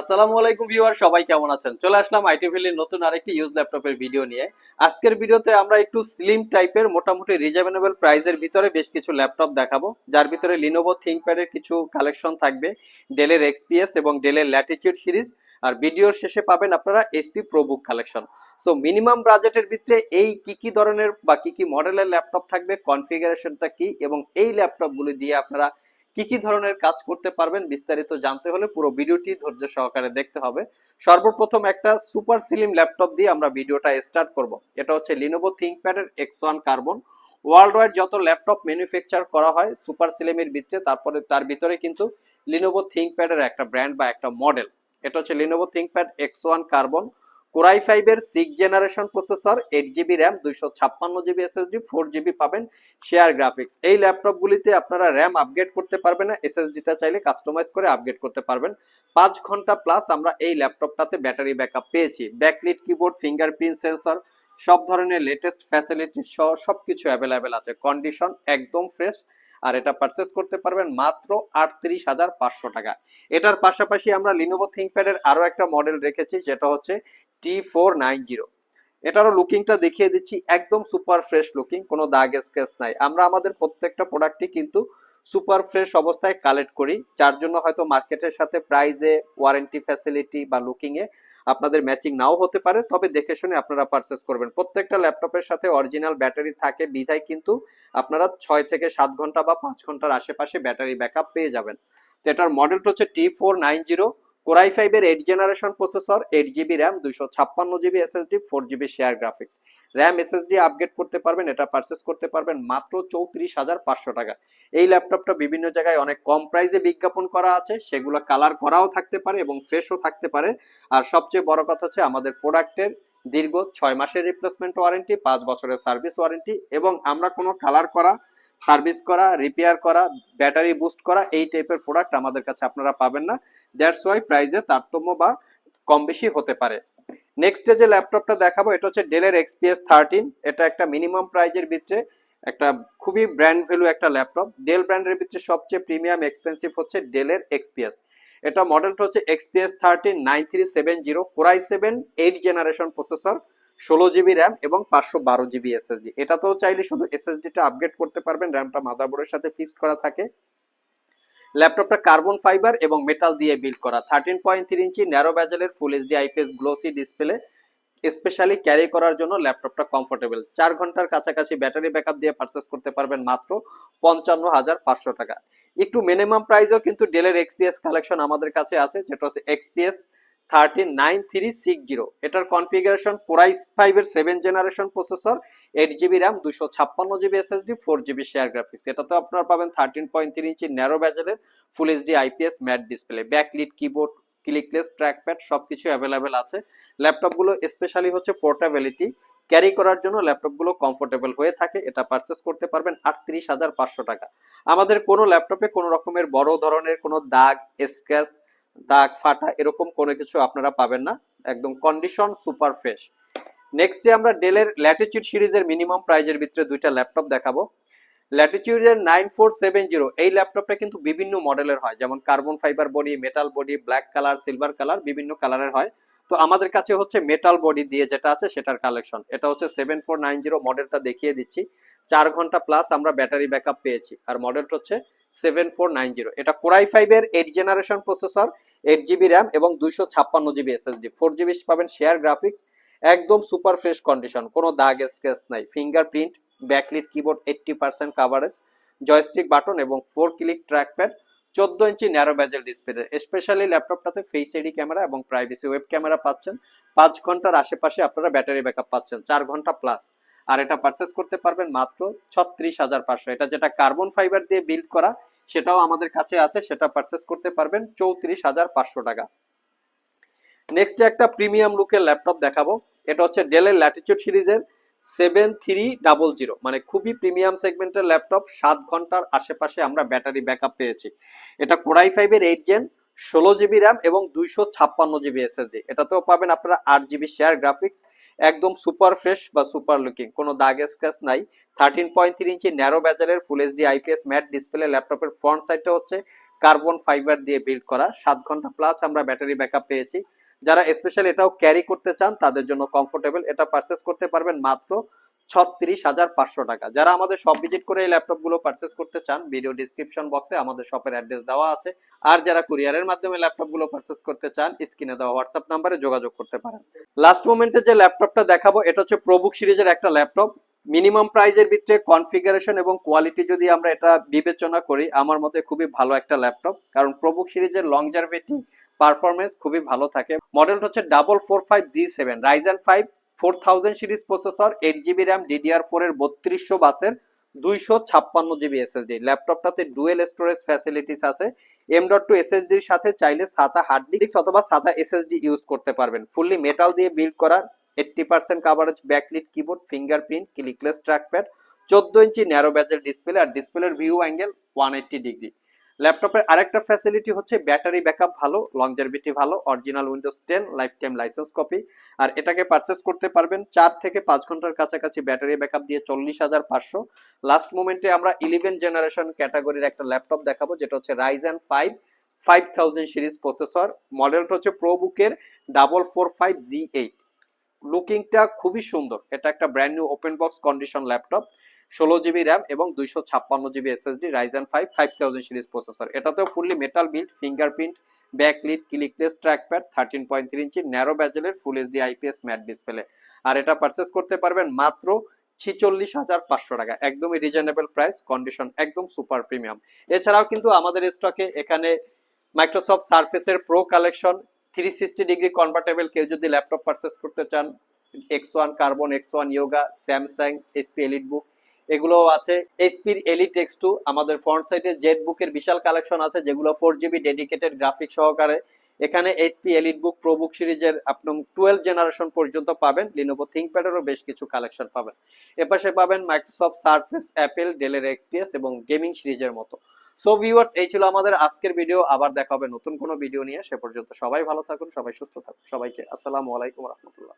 আসসালামু আলাইকুম ভিউয়ার, সবাই কেমন আছেন? চলে আসলাম আইটি ভ্যালির নতুন আরেকটি ইউজ ল্যাপটপের ভিডিও নিয়ে। আজকের ভিডিওতে আমরা একটু স্লিম টাইপের মোটামুটি রিজনেবল প্রাইসের ভিতরে বেশ কিছু ল্যাপটপ দেখাবো। যার ভিতরে লিনোভো থিংকপ্যাডের কিছু কালেকশন থাকবে ডেলের এক্সপিএস এবং ডেলের ল্যাটিচিউড সিরিজ আর ভিডিওর শেষে পাবেন আপনারা SP ProBook collection so minimum বাজেটের ভিতরে এই কি কি ধরনের বা কি কি মডেলের ল্যাপটপ থাকবে কনফিগারেশনটা কি এবং এই ল্যাপটপগুলি দিয়ে আপনারা কি কি ধরনের কাজ করতে পারবেন বিস্তারিত জানতে হলে পুরো ভিডিওটি ধৈর্য সহকারে দেখতে হবে। সর্বপ্রথম একটা সুপার সিলিম ল্যাপটপ দিয়ে আমরা ভিডিওটা স্টার্ট করব। এটা হচ্ছে Lenovo থিংকপ্যাডের X one carbon world wide যত ল্যাপটপ ম্যানুফ্যাকচার করা হয় সুপার সিলিমের ভিতরে, তারপরে তার ভিতরে কিন্তু লিনোভো থিংকপ্যাডের একটা ব্র্যান্ড বা একটা মডেল এটা হচ্ছে Lenovo ThinkPad X one carbon core i ফাইভের six generation processor eight GB RAM দুইশো ছাপ্পান্ন জিবি এসএসডি ফোর জিবি পাবেন শেয়ার গ্রাফিক্স এই ল্যাপটপগুলিতে আপনারা র্যাম আপগ্রেড করতে পারবেন না এসএসডিটা চাইলে কাস্টমাইজ করে আপগ্রেড করতে পারবেন। পাঁচ ঘণ্টা প্লাস আমরা এই ল্যাপটপটাতে ব্যাটারি ব্যাকআপ পেয়েছি। ব্যাকলিট কিবোর্ড ফিঙ্গারপ্রিন্ট সেন্সর সব ধরনের লেটেস্ট ফ্যাসিলিটি সহ সবকিছু অ্যাভেলেবেল আছে। কন্ডিশন একদম ফ্রেশ আর এটা পারচেস করতে পারবেন মাত্র আটত্রিশ হাজার পাঁচশো টাকা এটার পাশাপাশি আমরা লিনোভো থিংকপ্যাডের আরও একটা মডেল রেখেছি, যেটা হচ্ছে টি ফোর নাইন জিরো এটারও লুকিংটা দেখিয়ে দিচ্ছি, একদম সুপার ফ্রেশ লুকিং কোনো দাগ স্ক্র্যাচ নাই। আমরা আমাদের প্রত্যেকটা প্রোডাক্টই কিন্তু সুপার ফ্রেশ অবস্থায় কালেক্ট করি, যার জন্য হয়তো মার্কেটের সাথে প্রাইজে ওয়ারেন্টি ফ্যাসিলিটি বা লুকিংয়ে আপনাদের ম্যাচিং নাও হতে পারে, তবে দেখে শুনে আপনারা পারচেস করবেন। প্রত্যেকটা ল্যাপটপের সাথে অরিজিনাল ব্যাটারি থাকে, বিধায় কিন্তু আপনারা ছয় থেকে সাত ঘণ্টা বা পাঁচ ঘণ্টার আশেপাশে ব্যাটারি ব্যাকআপ পেয়ে যাবেন। তো এটার মডেলটা হচ্ছে T four nine zero core i ফাইভের eight generation processor eight GB RAM দুইশো ছাপ্পান্ন GB SSD four GB share graphics RAM SSD upgrade করতে পারবেন, এটা পারচেস করতে পারবেন মাত্র চৌত্রিশ হাজার পাঁচশো টাকা। এই ল্যাপটপটা বিভিন্ন জায়গায় অনেক কম প্রাইসে বিজ্ঞাপন করা আছে, সেগুলো কালার করাও থাকতে পারে এবং ফ্রেশও থাকতে পারে। আর সবচেয়ে বড় কথা হচ্ছে আমাদের প্রোডাক্টের দীর্ঘ ছয় মাসের রিপ্লেসমেন্ট ওয়ারেন্টি পাঁচ বছরের সার্ভিস ওয়ারেন্টি এবং আমরা কোনো কালার করা সার্ভিস করা রিপেয়ার করা ব্যাটারি বুস্ট করা, এই টাইপের প্রোডাক্ট আমাদের কাছে আপনারা পাবেন না। দ্যাটস ওয়াই প্রাইসে তারতম্য বা কম বেশি হতে পারে। নেক্সট যে ল্যাপটপটা দেখাবো, এটা হচ্ছে ডেলের এক্সপিএস থার্টিন এটা একটা মিনিমাম প্রাইজের ভিতরে একটা খুবই ব্র্যান্ড ভ্যালু একটা ল্যাপটপ ডেল ব্র্যান্ডের ভিতরে সবচেয়ে প্রিমিয়াম এক্সপেন্সিভ হচ্ছে ডেলের এক্সপিএস এটা মডেলটা হচ্ছে XPS thirteen nine three seven zero core i seven eight generation processor ষোলো জিবি র্যাম এবং পাঁচশো বারো জিবি এসএসডি এটা তো চাইলে শুধু এসএসডিটা আপগ্রেড করতে পারবেন র্যামটা মাদারবোর্ডের সাথে ফিক্সড করা থাকে। ল্যাপটপটা কার্বন ফাইবার এবং মেটাল দিয়ে বিল্ড করা। Thirteen point three inch narrow ব্যাজেলের full HD IPS glossy display specially carry করার জন্য ল্যাপটপটা কমফোর্টেবল চার ঘণ্টার কাছাকাছি ব্যাটারি ব্যাকআপ দিয়ে পারচেস করতে পারবেন মাত্র পঞ্চান্ন হাজার পাঁচশো টাকা। একটু মিনিমাম প্রাইসও কিন্তু ডেলের এক্সপিএস কালেকশন আমাদের কাছে আছে, যেটা হচ্ছে XPS thirteen nine three six zero এটার কনফিগারেশন কোরাইস ফাইভের seven generation processor eight GB RAM দুশো ছাপ্পান্ন GB SSD four GB share graphics এটাতেও আপনারা পাবেন thirteen point three inch narrow ব্যাজেলের full HD IPS matte display backlit keyboard clickless trackpad সবকিছু available আছে। ল্যাপটপগুলো স্পেশালি হচ্ছে পোর্টেবিলিটি ক্যারি করার জন্য ল্যাপটপগুলো কমফোর্টেবল হয়ে থাকে। এটা পারচেস করতে পারবেন আটত্রিশ হাজার পাঁচশো টাকা। আমাদের কোনো ল্যাপটপে কোনো রকমের বড় ধরনের কোনো দাগ স্ক্র্যাচ দাগ, ফাটা এরকম কোনো কিছু আপনারা পাবেন না। একদম কন্ডিশন সুপার ফ্রেশ নেক্সট যে আমরা ডেলের ল্যাটিচিউড সিরিজের মিনিমাম প্রাইজের ভিতরে দুইটা ল্যাপটপ দেখাবো। ল্যাটিচিউডের নাইন ফোর সেভেন জিরো এই ল্যাপটপটা কিন্তু বিভিন্ন মডেলের হয়। যেমন carbon fibre body metal body black colour silver colour বিভিন্ন কালারের হয়। তো আমাদের কাছে হচ্ছে মেটাল বডি দিয়ে যেটা আছে সেটার কালেকশন এটা হচ্ছে সেভেন ফোর নাইন জিরো মডেলটা দেখিয়ে দিচ্ছি। চার ঘণ্টা প্লাস আমরা ব্যাটারি ব্যাকআপ পেয়েছি। আর মডেলটা হচ্ছে সেভেন ফোর নাইন জিরো এটা core i generation processor GB RAM এবং দুইশো ছাপ্পান্ন জিবি এসএসডি জিবি পাবেন শেয়ার গ্রাফিক্স একদম সুপার ফ্রেশ কন্ডিশন কোনো দাগ নাই। Fingerprint backlit keyboard joystick button এবং ফোর ক্লিক ট্র্যাকপ্যাড চোদ্দ inch narrow bezel display specially ল্যাপটপটাতে face এডি ক্যামেরা এবং প্রাইভেসি ওয়েব ক্যামেরা পাচ্ছেন। পাঁচ ঘণ্টার আশেপাশে আপনারা ব্যাটারি ব্যাকআপ পাচ্ছেন। চার ঘণ্টা প্লাস আর এটা পারচেস করতে পারবেন মাত্র ছত্রিশ হাজার পাঁচশো। এটা যেটা কার্বন ফাইবার দিয়ে বিল্ড করা, সেটাও আমাদের কাছে আছে, সেটা পারচেস করতে পারবেন চৌত্রিশ হাজার পাঁচশো টাকা। নেক্সট একটা প্রিমিয়াম লুকের ল্যাপটপ দেখাবো। এটা হচ্ছে ডেলের ল্যাটিচিউড সিরিজের সেভেন থ্রি ডাবল জিরো মানে খুবই প্রিমিয়াম সেগমেন্টের ল্যাপটপ সাত ঘণ্টার আশেপাশে আমরা ব্যাটারি ব্যাকআপ পেয়েছি। এটা কোরাই ফাইভের এইট জেন ষোলো জিবি র্যাম এবং দুইশো ছাপ্পান্ন জিবি এসএসডি এটাতেও পাবেন আপনারা আট জিবি শেয়ার গ্রাফিক্স একদম সুপার ফ্রেশ বা সুপার লুকিং। কোনো দাগ স্ক্র্যাচ নাই। Thirteen point three inch narrow ব্যাজারের full HD IPS matte display ল্যাপটপের ফ্রন্ট সাইডটা হচ্ছে কার্বন ফাইবার দিয়ে বিল্ড করা। সাত ঘণ্টা প্লাস আমরা ব্যাটারি ব্যাকআপ পেয়েছি। যারা স্পেশাল এটাও ক্যারি করতে চান, তাদের জন্য কমফোর্টেবল এটা পারচেস করতে পারবেন মাত্র ছত্রিশ হাজার পাঁচশো টাকা। যারা আমাদের সব ভিজিট করে এই ল্যাপটপগুলো পারচেস করতে চান ভিডিও ডিসক্রিপশন বক্সে আমাদের শপের অ্যাড্রেস দেওয়া আছে। আর যারা কুরিয়ারের মাধ্যমে ল্যাপটপগুলো পারচেস করতে চান, স্ক্রিনে দেওয়া হোয়াটসঅ্যাপ নাম্বারে যোগাযোগ করতে পারেন। লাস্ট মোমেন্টে যে ল্যাপটপটা দেখাবো, এটা হচ্ছে প্রবুক সিরিজের একটা ল্যাপটপ মিনিমাম প্রাইজের ভিতরে কনফিগারেশন এবং কোয়ালিটি যদি আমরা এটা বিবেচনা করি, আমার মতে খুবই ভালো একটা ল্যাপটপ কারণ প্রবুক সিরিজের লংজারভিটি পারফরমেন্স খুবই ভালো থাকে। মডেলটা হচ্ছে double four five G seven Ryzen five four thousand series processor eight GB RAM DDR four এর বত্রিশশো বাসের দুইশো ছাপ্পান্ন জিবি এসএসডি ল্যাপটপটাতে ডুয়েল স্টোরেজ ফ্যাসিলিটিস আছে। এম ডট টু এসএসডির সাথে চাইলে সাতা হার্ড ডিস্ক অথবা সাদা এসএসডি ইউজ করতে পারবেন। ফুললি মেটাল দিয়ে বিল্ড করা eighty percent coverage backlit keyboard fingerprint clickless trackpad চোদ্দ ইঞ্চি ন্যারো ব্যাজের ডিসপ্লে আর ডিসপ্লের view angle one eighty degree ল্যাপটপের আরেকটা ফ্যাসিলিটি হচ্ছে ব্যাটারি ব্যাকআপ ভালো লংজারভিটি ভালো original Windows ten life time licence copy আর এটাকে পারচেস করতে পারবেন চার থেকে পাঁচ ঘণ্টার কাছাকাছি ব্যাটারি ব্যাকআপ দিয়ে চল্লিশ হাজার পাঁচশো। লাস্ট মোমেন্টে আমরা ইলেভেন জেনারেশন ক্যাটাগরির একটা ল্যাপটপ দেখাবো, যেটা হচ্ছে Ryzen five five thousand series processor মডেলটা হচ্ছে প্রোবুকের double four five G eight লুকিংটা খুবই সুন্দর। এটা একটা brand new open box condition laptop. ষোলো জিবি র্যাম এবং দুইশো ছাপ্পান্ন GB SSD Ryzen five five thousand series processor এটাতেও fully metal build fingerprint backlit clickless trackpad thirteen point three inch narrow ব্যাজেলের full HD IPS matte display আর এটা purchase করতে পারবেন মাত্র ছিচল্লিশ হাজার পাঁচশো টাকা। একদমই রিজনেবল প্রাইস কন্ডিশন একদম সুপার প্রিমিয়াম এছাড়াও কিন্তু আমাদের স্টকে এখানে Microsoft সার্ফেসের pro collection three sixty degree convertible কেউ যদি ল্যাপটপ পারচেস করতে চান X one carbon X one Yoga Samsung SP elite book এগুলোও আছে। এসপির এলিট এক্স টু আমাদের ফ্রন্ট সাইডে জেড বুকের বিশাল কালেকশন আছে, যেগুলো ফোর জিবি ডেডিকেটেড গ্রাফিক সহকারে। এখানে HP elite book pro book সিরিজের আপনি টুয়েলভ জেনারেশন পর্যন্ত পাবেন লিনোভো থিঙ্কপ্যাডেরও বেশ কিছু কালেকশন পাবেন। এপাশে পাবেন মাইক্রোসফট সার্ফেস অ্যাপেল ডেলের এক্সপিএস এবং গেমিং সিরিজের মতো। সো ভিউয়ার্স এই ছিল আমাদের আজকের ভিডিও আবার দেখা হবে নতুন কোনো ভিডিও নিয়ে। সে পর্যন্ত সবাই ভালো থাকুন, সবাই সুস্থ থাকুন, সবাইকে আসসালামু আলাইকুম রহমতুল্লাহ।